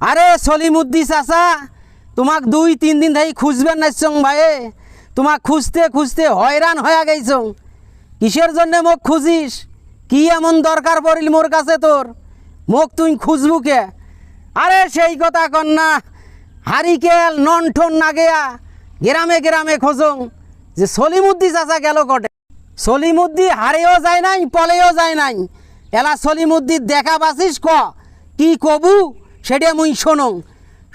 আরে সলিমুদ্দি চাচা, তোমাক দুই, তিন দিন ধরে খুঁজবেন নাইছং ভাইয়ে। তোমাক খুঁজতে খুঁজতে হয়রান হয়ে গেছং। কিসের জন্যে মোক খুঁজিস? কি এমন দরকার পড়িল মোর কাছে তোর মোক তুই খুঁজবু কে? আরে সেই কথা কন না। হারিকেল, নন্ঠন না গেয়া গ্রামে গ্রামে খোঁজং। যে সলিমুদ্দি চাচা গেল কটে। সলিমুদ্দি হারেও যায় নাই, পলেও যায় নাই। এলা সলিমুদ্দির দেখা বাসিস ক? কি কবু? সেটা মুই শোনো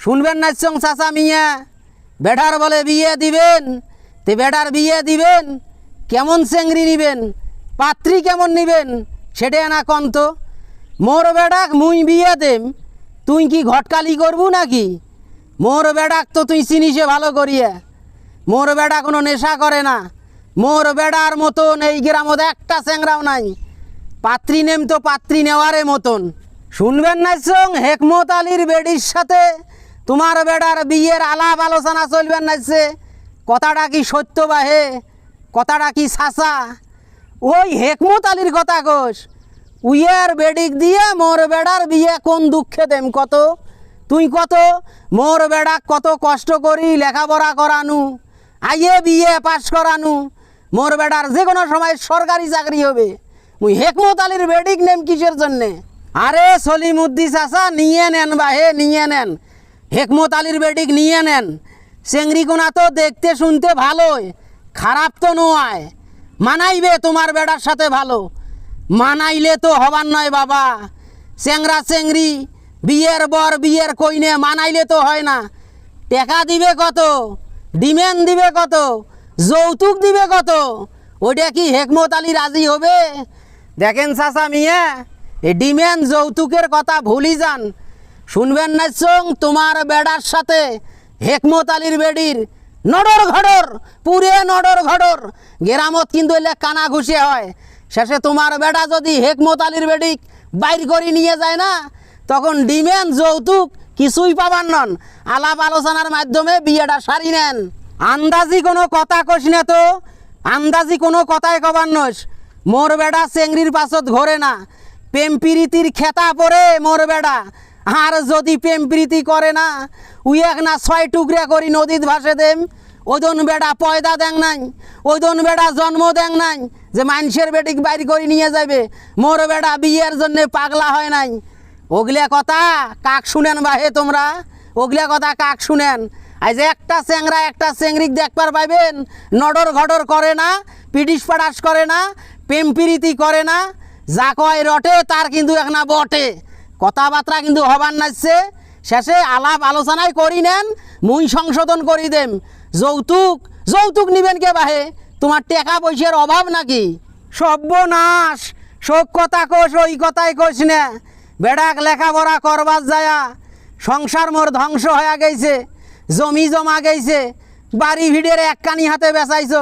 শুনবেন না চং চাচা মিয়া? বেটার বলে বিয়ে দিবেন, তে বেটার বিয়ে দিবেন, কেমন চেংড়ি নিবেন, পাত্রী কেমন নিবেন, সেটা না কন্ত মোর বেটাক মুই বিয়ে দেম, তুই কি ঘটকালি করবু নাকি? মোর বেটাক তো তুই চিনিসে ভালো করিয়া। মোর বেটা কোনো নেশা করে না। মোর বেড়ার মতন এই গ্রামত একটা স্যাংরাও নাই। পাত্রী নেম তো পাত্রী নেওয়ারে মতন। শুনবেন না সং, হেকমত আলীর বেডির সাথে। তোমার বেড়ার বিয়ের আলাপ আলোচনা চলবেন না কথাটা কি সত্য বাহে? কথাটা কি সাসা ওই হেকমত আলীর কথা কোষ উইয়ার বেডিক দিয়ে মোর বেড়ার বিয়ে কোন দুঃখে দেম কত? তুই কত? মোর বেড়া কত কষ্ট করি লেখাপড়া করানু। আইয়ে বিয়ে পাশ করানু। মোর বেড়ার যে কোনো সময় সরকারি চাকরি হবে। মুই হেকমত আলীর বেডিক নেম কিসের জন্যে? আরে সলিমুদ্দি চাচা নিয়ে নেন বা হে, নিয়ে নেন। হেকমত আলীর বেডিক নিয়ে নেন। চেংড়িকোনা তো দেখতে শুনতে ভালোই, খারাপ তো নয়। মানাইবে তোমার বেড়ার সাথে ভালো। মানাইলে তো হবার নয় বাবা। চেংরা চেংড়ি বিয়ের বর বিয়ের কইনে মানাইলে তো হয় না। টাকা দিবে কত? ডিমেন্ড দিবে কত? যৌতুক দিবে কত? ওইটা কি হেকমত আলী রাজি হবে? দেখেন চাচা মিয়া এই ডিমেন্ড যৌতুকের কথা ভুলি যান। শুনবেন না চং, তোমার বেড়ার সাথে হেকমত আলীর বেডির নডর ঘডর, পুরে নডর ঘডর। গেরামত কিন্তু এলে কানা ঘুষে হয়। শেষে তোমার বেটা যদি হেকমত আলীর বেডিক বাইর করে নিয়ে যায় না, তখন ডিমেন যৌতুক কিছুই পাবার নন। আলাপ আলোচনার মাধ্যমে বিয়েটা সারি নেন। আন্দাজি কোনো কথা কস না তো, আন্দাজি কোনো কথাই কবার নস। মোর বেটা চেংড়ির পাছত ঘোরে না। প্রেম প্রীতির খেতা পরে মোর বেড়া। আর যদি প্রেম প্রীতি করে না, উই এক না ছয় টুকরা করি নদীত ভাসে দেম। ওজন বেড়া পয়দা দেং নাই ওজন বেড়া জন্ম দেং নাই, যে মানুষের বেটিক বাইর করে নিয়ে যাবে মোর বেড়া বিয়ের জন্যে পাগলা হয় নাই। ওগলিয়া কথা কাক শুনেন বাহে তোমরা? ওগলিয়া কথা কাক শুনেন। আজ একটা চেংরা একটা চেংরিক দেখবার পাইবেন, নডর ঘডর করে না পিটিস পাটাস করে না, প্রেম প্রীতি করে না যা কয় রটে, তার কিন্তু এক না বটে। কথাবার্তা কিন্তু হবার নাচছে শেষে আলাপ আলোচনায় করি নেন মুই সংশোধন করি দেম যৌতুক যৌতুক নিবেন কে বাহে? তোমার টাকা পয়সার অভাব নাকি? সর্বনাশ শোক কথা কোষ ওই কথাই কোষ না। বেড়াক লেখাপড়া করবার যায়া, সংসার মোর ধ্বংস হয়ে গেছে, জমি জমা গেছে, বাড়ি ভিড়ের এক কানি হাতে বেচাইছ।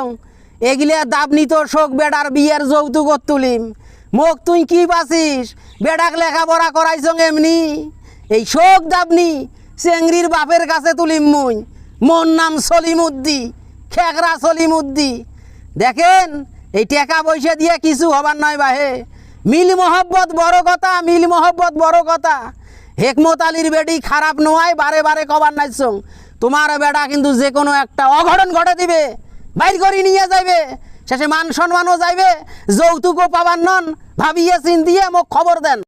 এগিলে দাবনি তো শোক বেড়ার বিয়ের যৌতুক তুলিম। মোক তুই কি বাসিস? বেড়াক লেখাপড়া করাইছ এমনি। এই শোক দাবনি, চেংড়ির বাপের কাছে তুলিম মুই। মোর নাম সলিমুদ্দি খেকরা সলিমুদ্দি। দেখেন, এই টাকা পয়সা দিয়ে কিছু হবার নয় বাহে। মিল মোহব্বত বড় কথা, মিল মোহব্বত বড় কথা। হেকমত আলীর বেডি খারাপ নয় বারে বারে কবার নাইছং তোমার বেটা কিন্তু যে কোনো একটা অঘটন ঘটে দিবে। বাইর করে নিয়ে যাইবে। শেষে মান সম্মানও যাইবে যৌতুকও পাবার নন। ভাবিয়ে চিন দিয়ে মোক খবর দেন।